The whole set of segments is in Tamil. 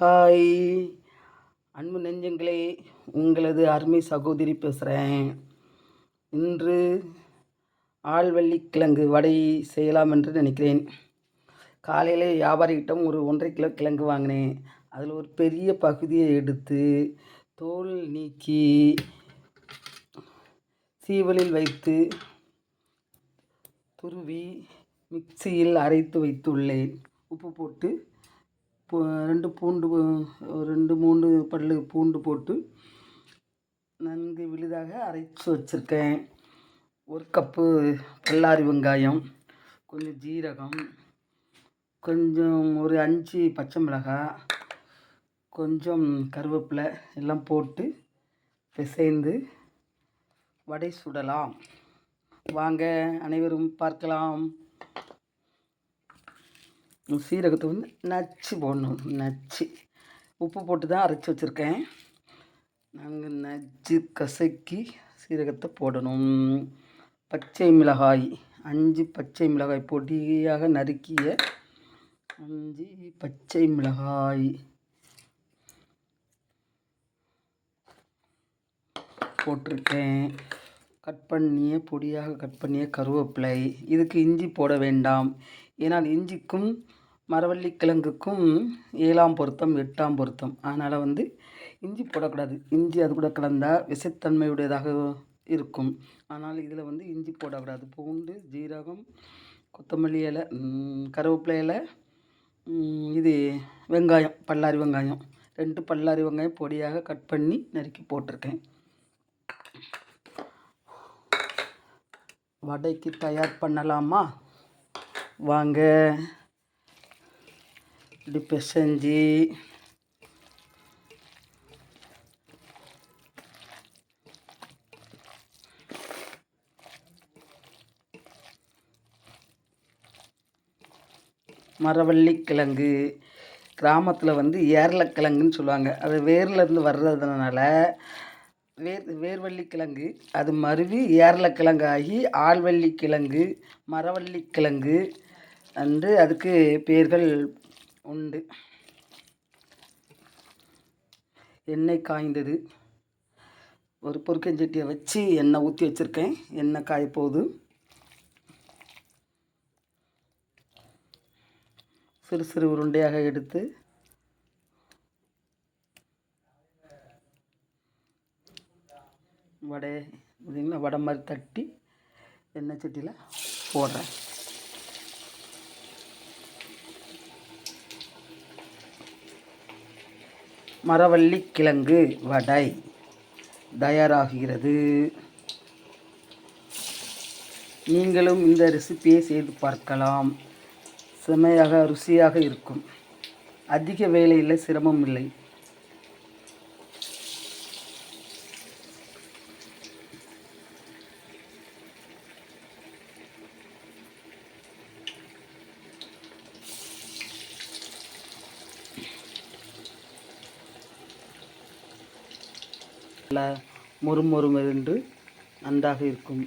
ஹாய். அன்பு நெஞ்சங்களே உங்களது அருமை சகோதரி பேசுகிறேன் இன்று ஆழ்வள்ளி கிழங்கு வடை செய்யலாம் என்று நினைக்கிறேன். காலையில் வியாபாரிகிட்டம் ஒரு ஒன்றரை கிலோ கிழங்கு வாங்கினேன். அதில் ஒரு பெரிய பகுதியை எடுத்து தோல் நீக்கி சீவலில் வைத்து துருவி மிக்சியில் அரைத்து வைத்துள்ளேன். உப்பு போட்டு பூ ரெண்டு பூண்டு ஒரு ரெண்டு மூணு பல் பூண்டு போட்டு நன்கு விழுதாக அரைச்சி வச்சுருக்கேன். ஒரு கப்பு பல்லாரி வெங்காயம் கொஞ்சம் ஜீரகம் கொஞ்சம் ஒரு அஞ்சு பச்சை மிளகாய் கொஞ்சம் கருவேப்பிலை எல்லாம் போட்டு பிசைந்து வடை சுடலாம். வாங்க அனைவரும் பார்க்கலாம். சீரகத்தை வந்து நச்சு போடணும். நச்சு. உப்பு போட்டு தான் அரைச்சி வச்சுருக்கேன். நாங்கள் நச்சு கசக்கி சீரகத்தை போடணும். பச்சை மிளகாய் அஞ்சு பச்சை மிளகாய் பொடியாக நறுக்கிய அஞ்சு பச்சை மிளகாய். போட்டிருக்கேன். கட் பண்ணிய பொடியாக கட் பண்ணிய கருவேப்பிலை. இதுக்கு இஞ்சி போட வேண்டாம். ஏன்னால் இஞ்சிக்கும் மரவள்ளி கிழங்குக்கும் ஏழாம் பொருத்தம் எட்டாம் பொருத்தம். அதனால் வந்து இஞ்சி போடக்கூடாது. இஞ்சி அது கூட கலந்தால் விஷத்தன்மையுடையதாக இருக்கும். ஆனால் இதில் வந்து இஞ்சி போடக்கூடாது. பூண்டு ஜீரகம் கொத்தமல்லி இலை கருவேப்பிலை இலை இது வெங்காயம் பல்லாரி வெங்காயம். ரெண்டு பல்லாரி வெங்காயம் பொடியாக கட் பண்ணி நறுக்கி போட்டிருக்கேன். வடைக்கு தயார் பண்ணலாமா? வாங்க. இப்படி பிசைஞ்சு மரவள்ளி கிழங்கு கிராமத்தில் வந்து ஏரலக்கிழங்குன்னு சொல்லுவாங்க. அது வேர்லேருந்து வர்றதுனால வேர் வேர்வள்ளி கிழங்கு அது மருவி ஏரலக்கிழங்கு ஆகி ஆழ்வள்ளி கிழங்கு மரவள்ளி கிழங்கு வந்து அதுக்கு பேர்கள் உண்டு. எண்ணெய் காய்ந்தது. ஒரு பொறுக்கஞ்சட்டியை வச்சு எண்ணெய் ஊற்றி வச்சுருக்கேன். எண்ணெய் காய போகுது சிறு சிறு உருண்டையாக எடுத்து. வடை பார்த்திங்களா வடை மாதிரி தட்டி எண்ணெய் சட்டியில் போடுறேன். மரவள்ளி கிழங்கு வடை தயாராகிறது. நீங்களும் இந்த ரெசிப்பியை செய்து பார்க்கலாம். செமையாக ருசியாக இருக்கும். அதிக வேலையில் சிரமம் இல்லை. நல்லா மொறுமொறுமென்று நன்றாக இருக்கும்.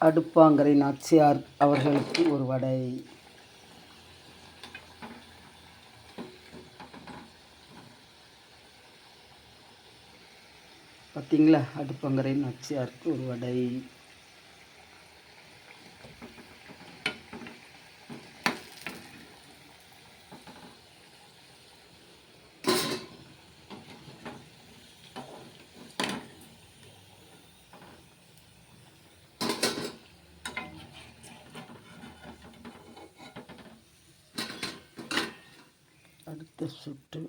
அடுப்பாங்கரை நாச்சியார் அவர்களுக்கு ஒரு வடை. பார்த்தீங்களா அடுப்பங்கரை நாச்சியாருக்கு ஒரு வடை. அடுத்த சுட்டு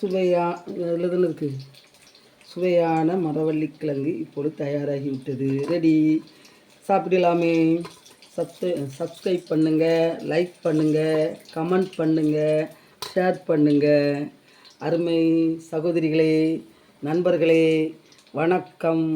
சுவையா அதில் இருக்குது சுவையான மரவள்ளிக்கிழங்கு இப்பொழுது தயாராகிவிட்டது. ரெடி சாப்பிடலாமே. சப்ஸ்கிரை சப்ஸ்கிரைப் பண்ணுங்கள் லைக் பண்ணுங்கள் கமெண்ட் பண்ணுங்கள் ஷேர் பண்ணுங்கள் அருமை சகோதரிகளே நண்பர்களே வணக்கம்.